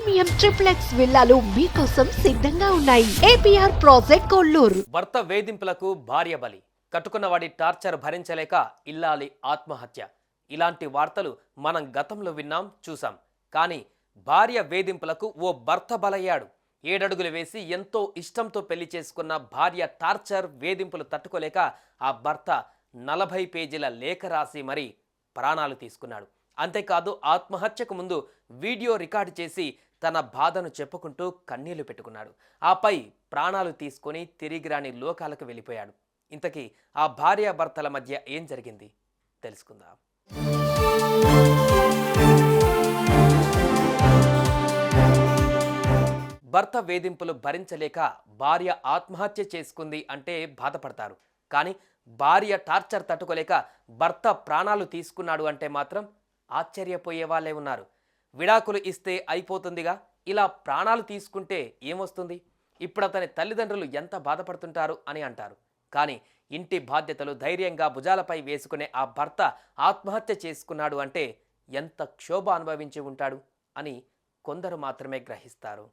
Premium triplex విల్లాలు మీకోసం సిద్ధంగా ఉన్నాయి. APR project Kollur. భర్త వేధింపులకు భార్య బలి. కట్టుకున్న వాడి టార్చర్ భరించలేక ఇల్లాలి ఆత్మహత్య. ఇలాంటి వార్తలు మనం గతంలో విన్నాం చూసాం కానీ భార్య వేధింపులకు ఓ భర్త బలయ్యాడు. ఏడడుగులు వేసి ఎంతో ఇష్టంతో పెళ్ళి చేసుకున్న భార్య టార్చర్ వేధింపులు తట్టుకోలేక ఆ భర్త నలభై పేజీల లేఖ రాసి మరీ ప్రాణాలు తీసుకున్నాడు. అంతేకాదు ఆత్మహత్యకు ముందు వీడియో రికార్డు చేసి తన బాధను చెప్పుకుంటూ కన్నీళ్ళు పెట్టుకున్నాడు. ఆపై ప్రాణాలు తీసుకొని తిరిగి రాని లోకాలకు వెళ్ళిపోయాడు. ఇంతకీ ఆ భార్యాభర్తల మధ్య ఏం జరిగింది? తెలుసుకుందాం. భర్త వేధింపులు భరించలేక భార్య ఆత్మహత్య చేసుకుంది అంటే బాధపడతారు. కానీ భార్య టార్చర్ తట్టుకోలేక భర్త ప్రాణాలు తీసుకున్నాడు అంటే మాత్రం ఆశ్చర్యపోయే వాళ్ళే ఉన్నారు. విడాకులు ఇస్తే అయిపోతుందిగా. ఇలా ప్రాణాలు తీసుకుంటే ఏమొస్తుంది? ఇప్పుడు అతని తల్లిదండ్రులు ఎంత బాధపడుతుంటారు అని అంటారు. కానీ ఇంటి బాధ్యతలు ధైర్యంగా భుజాలపై వేసుకునే ఆ భర్త ఆత్మహత్య చేసుకున్నాడు అంటే ఎంత క్షోభ అనుభవించి ఉంటాడు అని కొందరు మాత్రమే గ్రహిస్తారు.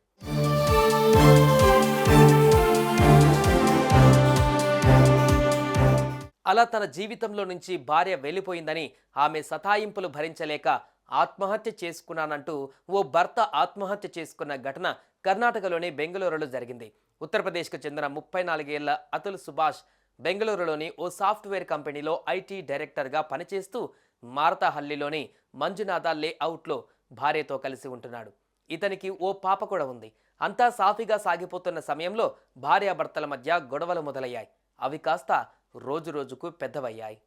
అలా తన జీవితంలో నుంచి భార్య వెళ్ళిపోయిందని ఆమె సతాయింపులు భరించలేక ఆత్మహత్య చేసుకున్నానంటూ ఓ భర్త ఆత్మహత్య చేసుకున్న ఘటన కర్ణాటకలోని బెంగళూరులో జరిగింది. ఉత్తరప్రదేశ్కు చెందిన ముప్పై నాలుగేళ్ళ అతుల్ సుభాష్ బెంగళూరులోని ఓ సాఫ్ట్వేర్ కంపెనీలో ఐటీ డైరెక్టర్గా పనిచేస్తూ మారతాహల్లిలోని మంజునాథ లేఅవుట్లో భార్యతో కలిసి ఉంటున్నాడు. ఇతనికి ఓ పాప కూడా ఉంది. అంతా సాఫీగా సాగిపోతున్న సమయంలో భార్యాభర్తల మధ్య గొడవలు మొదలయ్యాయి. అవి కాస్త రోజు రోజుకు పెద్దవయ్యాయి.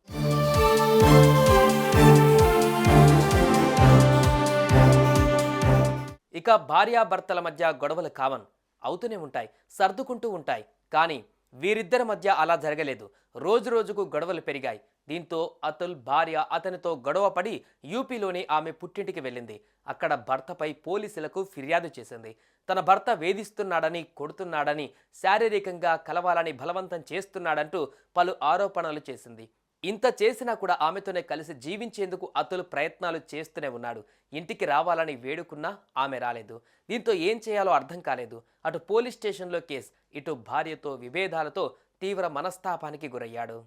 ఇక భార్యాభర్తల మధ్య గొడవలు కావన్ అవుతూనే ఉంటాయి సర్దుకుంటూ ఉంటాయి. కానీ వీరిద్దరి మధ్య అలా జరగలేదు. రోజు రోజుకు గొడవలు పెరిగాయి. దీంతో అతుల్ భార్య అతనితో గొడవ పడి యూపీలోని ఆమె పుట్టింటికి వెళ్ళింది. అక్కడ భర్తపై పోలీసులకు ఫిర్యాదు చేసింది. తన భర్త వేధిస్తున్నాడని కొడుతున్నాడని శారీరకంగా కలవాలని బలవంతం చేస్తున్నాడంటూ పలు ఆరోపణలు చేసింది. ఇంత చేసినా కూడా ఆమెతోనే కలిసి జీవించేందుకు అతులు ప్రయత్నాలు చేస్తూనే ఉన్నాడు. ఇంటికి రావాలని వేడుకున్నా ఆమె రాలేదు. దీంతో ఏం చేయాలో అర్థం కాలేదు. అటు పోలీస్ స్టేషన్లో కేసు ఇటు భార్యతో విభేదాలతో తీవ్ర మనస్తాపానికి గురయ్యాడు.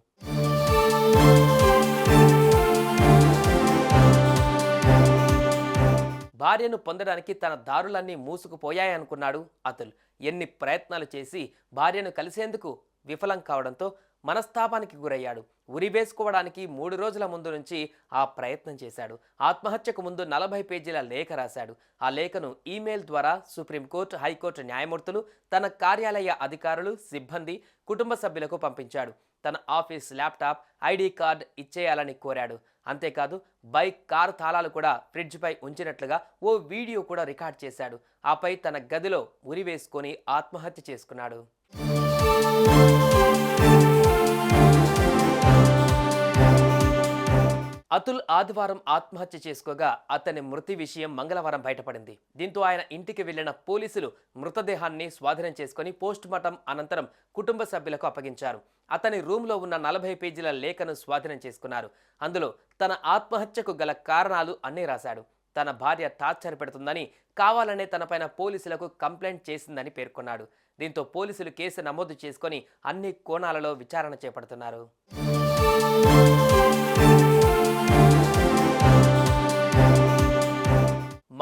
భార్యను పొందడానికి తన దారులన్నీ మూసుకుపోయాయనుకున్నాడు అతుల్. ఎన్ని ప్రయత్నాలు చేసి భార్యను కలిసేందుకు విఫలం కావడంతో మనస్తాపానికి గురయ్యాడు. ఉరివేసుకోవడానికి మూడు రోజుల ముందు నుంచి ఆ ప్రయత్నం చేశాడు. ఆత్మహత్యకు ముందు నలభై పేజీల లేఖ రాశాడు. ఆ లేఖను ఈమెయిల్ ద్వారా సుప్రీంకోర్టు హైకోర్టు న్యాయమూర్తులు తన కార్యాలయ అధికారులు సిబ్బంది కుటుంబ సభ్యులకు పంపించాడు. తన ఆఫీస్ ల్యాప్టాప్ ఐడి కార్డ్ ఇచ్చేయాలని కోరాడు. అంతేకాదు బైక్ కారు తాళాలు కూడా ఫ్రిడ్జ్పై ఉంచినట్లుగా ఓ వీడియో కూడా రికార్డ్ చేశాడు. ఆపై తన గదిలో ఉరి వేసుకొని ఆత్మహత్య చేసుకున్నాడు. అతుల్ ఆదివారం ఆత్మహత్య చేసుకోగా అతని మృతి విషయం మంగళవారం బయటపడింది. దీంతో ఆయన ఇంటికి వెళ్ళిన పోలీసులు మృతదేహాన్ని స్వాధీనం చేసుకుని పోస్ట్ మార్టం అనంతరం కుటుంబ సభ్యులకు అప్పగించారు. అతని రూమ్లో ఉన్న నలభై పేజీల లేఖను స్వాధీనం చేసుకున్నారు. అందులో తన ఆత్మహత్యకు గల కారణాలు అన్నీ రాశాడు. తన భార్య టార్చర్ పెడుతుందని కావాలనే తనపైన పోలీసులకు కంప్లైంట్ చేసిందని పేర్కొన్నాడు. దీంతో పోలీసులు కేసు నమోదు చేసుకొని అన్ని కోణాలలో విచారణ చేపడుతున్నారు.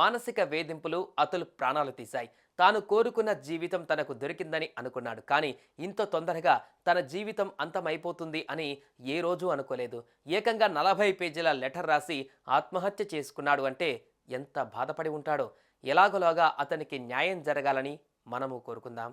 మానసిక వేధింపులు అతులు ప్రాణాలు తీశాయి. తాను కోరుకున్న జీవితం తనకు దొరికిందని అనుకున్నాడు. కానీ ఇంత తొందరగా తన జీవితం అంతమైపోతుంది అని ఏ రోజు అనుకోలేదు. ఏకంగా నలభై పేజీల లెటర్ రాసి ఆత్మహత్య చేసుకున్నాడు అంటే ఎంత బాధపడి ఉంటాడో. ఎలాగోలాగా అతనికి న్యాయం జరగాలని మనము కోరుకుందాం.